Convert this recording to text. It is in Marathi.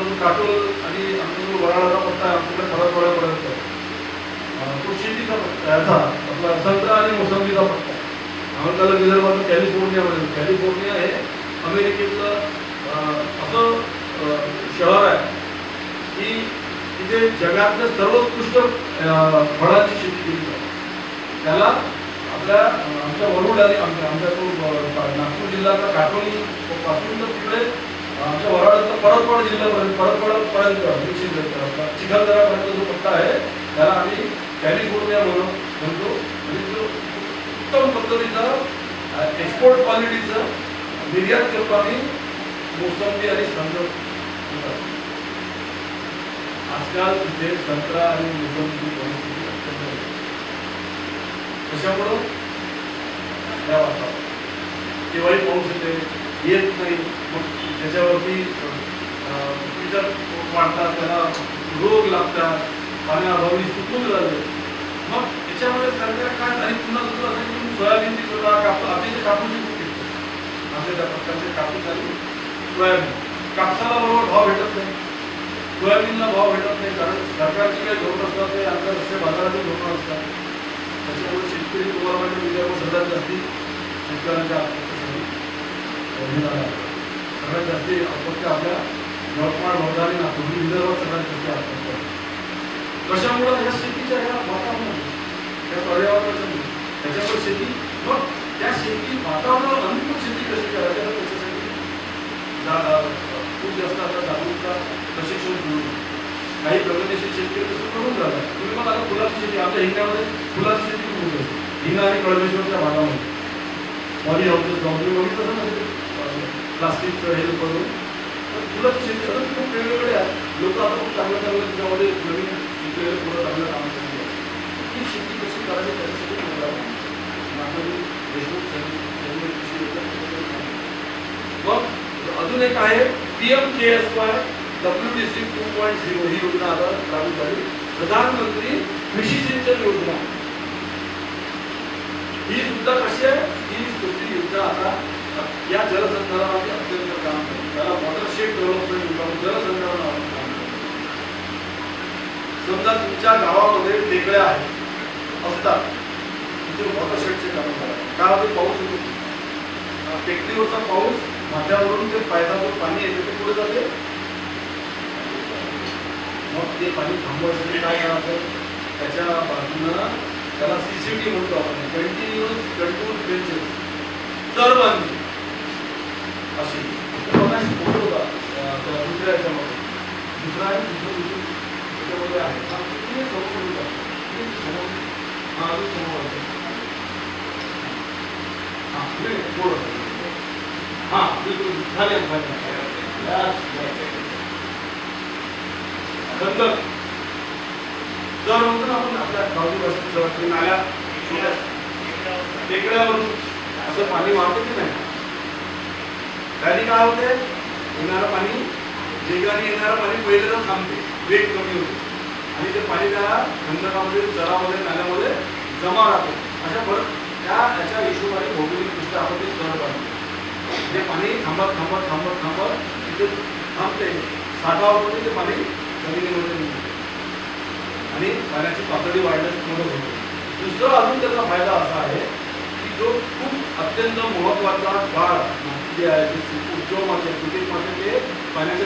आपला काटोल आणि आमचा वराळाचा पत्ता आहे आमच्याकडे परतवाड्यापर्यंत अं, पत्ता शेतीचा याचा आपला संत्रा आणि मोसंबीचा पत्ता. आम्ही त्याला विदर्भाचं कॅलिफोर्निया कॅलिफोर्निया हे अमेरिकेतलं असं शहर आहे. की तिथे जगातलं सर्वोत्कृष्ट अं, फळाची शेती केली जाते. त्याला आपल्या आमच्या वरुड आणि आमच्या आमच्या तो नागपूर जिल्ह्यातला काटोली पासून तर तिकडे आमच्या परतवाड जिल्ह्यापर्यंत परतवाडापर्यंत निश्चित चिखलदरापर्यंत जो पट्टा आहे त्याला आम्ही कॅलिफोर्निया म्हणून म्हणतो. म्हणजे जो उत्तम पद्धतीचा एक्सपोर्ट क्वालिटीचं निर्यात करतो आम्ही मोसंबी आणि संत्र आजकाल तिथे संत्रा आणि मोसंबीची परिस्थिती अत्यंत कशामुळं? त्या वातावरण केव्हाही पाऊस येते येत नाही मग लागतात त्याला रोग लागतात पाण्याअभावी सुकून राहिले मग त्याच्यामुळे सरकार काय आणि पुन्हा दुसरं असं की सोयाबीनची सुद्धा कापूस अतिशय जे कापूस आमच्या त्या प्रकारचे कापूस आले सोयाबीन. कापसाला बरोबर भाव भेटत नाही. सोयाबीनला भाव भेटत नाही कारण सरकारची काही धोरण असतात ते आंतरराष्ट्रीय बाजाराचे धोरण असतात. त्याच्यामुळे शेतकरी तुम्हाला म्हणजे सगळ्यात जास्ती शेतकऱ्यांच्या आत्महत्येसाठी सगळ्यात जास्ती आत्महत्या आपल्या यवतमाळ वर्धा नागपूर ही विदर्भात सगळ्यात जास्ती आत्महत्या आहे. कशामुळे ह्या शेतीच्या ह्या वातावरणामुळे त्या पर्यावरणाच्या त्याच्यामुळे शेती मग त्या शेती वातावरणावर अनुकूल शेती कशी करायची तर त्याच्यासाठी खूप जास्त आता जागरूकता प्रशिक्षण सुरू काही प्रगतीशील शेतकरी तसं करून झालं तुम्ही मग आता फुलाची शेती आमच्या हिंगामध्ये फुलाची शेती करून होते हिंगा आणि कळमेश्वरच्या भागामध्ये. मॉली हाऊसेस गावली वगैरे बघितलं असेल प्लास्टिकचं हे करून तर फुलाची शेती अजून खूप वेगवेगळे आहेत लोक आपण चांगलं चांगलं त्याच्यामध्ये नवीन शिकलेलं थोडं चांगलं काम करतात ती शेती कशी करायची त्याच्यासाठी प्रोग्राम नागपूर देशमुख सेंद्रिय मग अजून एक आहे P M K S Y W D C two point zero ही योजना आता लागू झाली. प्रधानमंत्री कृषी सिंचन योजना. ही सुद्धा कशी आहे? ही सुद्धा योजना आता या जलसंधारणामध्ये अत्यंत काम करते. त्याला समजा तुमच्या गावामध्ये टेकड्या आहेत असतात. तिथे वॉटरशेडचे काम करा का पाऊस येतो. टेकडीवरचा पाऊस माथ्यावरून ते पायदावर पाणी येते ते पुढे जाते? मग ते पाणी थांबवायसाठी काय करायचं त्याच्या बाजूनं त्याला सी सी टी म्हणतो आपण. कंटिन्युअस कंट्रोल बेंचेस तर बांधली अशी तर बघा एक फोटो होता अं, त्या दुसऱ्या याच्यामध्ये दुसरा आहे दुसरं दुसरं त्याच्यामध्ये आहे हा, तुम्ही समोर होता. तुम्ही समोर हा अजून समोर आहे. हा तुम्ही पुढं होता. हा बिलकुल झाले झाले Yes, yes. नंतर जर म्हणतो ना आपण आपल्या गावठी भाषेत जर ते नाल्या टेकड्यावरून असं पाणी वाहतं की नाही त्याने काय होते येणारं पाणी वेगाने येणारं पाणी पहिले तर थांबते वेग कमी होते आणि ते पाणी त्या खंदकामध्ये जरामध्ये नाल्यामध्ये जमा राहतो अशा परत त्या याच्या हिशोबाने भौगोलिकदृष्ट्या आपण ते चढ बांधतो ते पाणी थांबत थांबत थांबत थांबत तिथे थांबते साठावामध्ये ते पाणी जमिनीमध्ये निघते. आणि पाण्याची पातळी वाढण्यास मदत होते. दुसरा अजून त्याचा फायदा असा आहे की जो खूप अत्यंत महत्त्वाचा बाळ जे आहे जे उद्योग माते सुपीक माते ते पाण्याच्या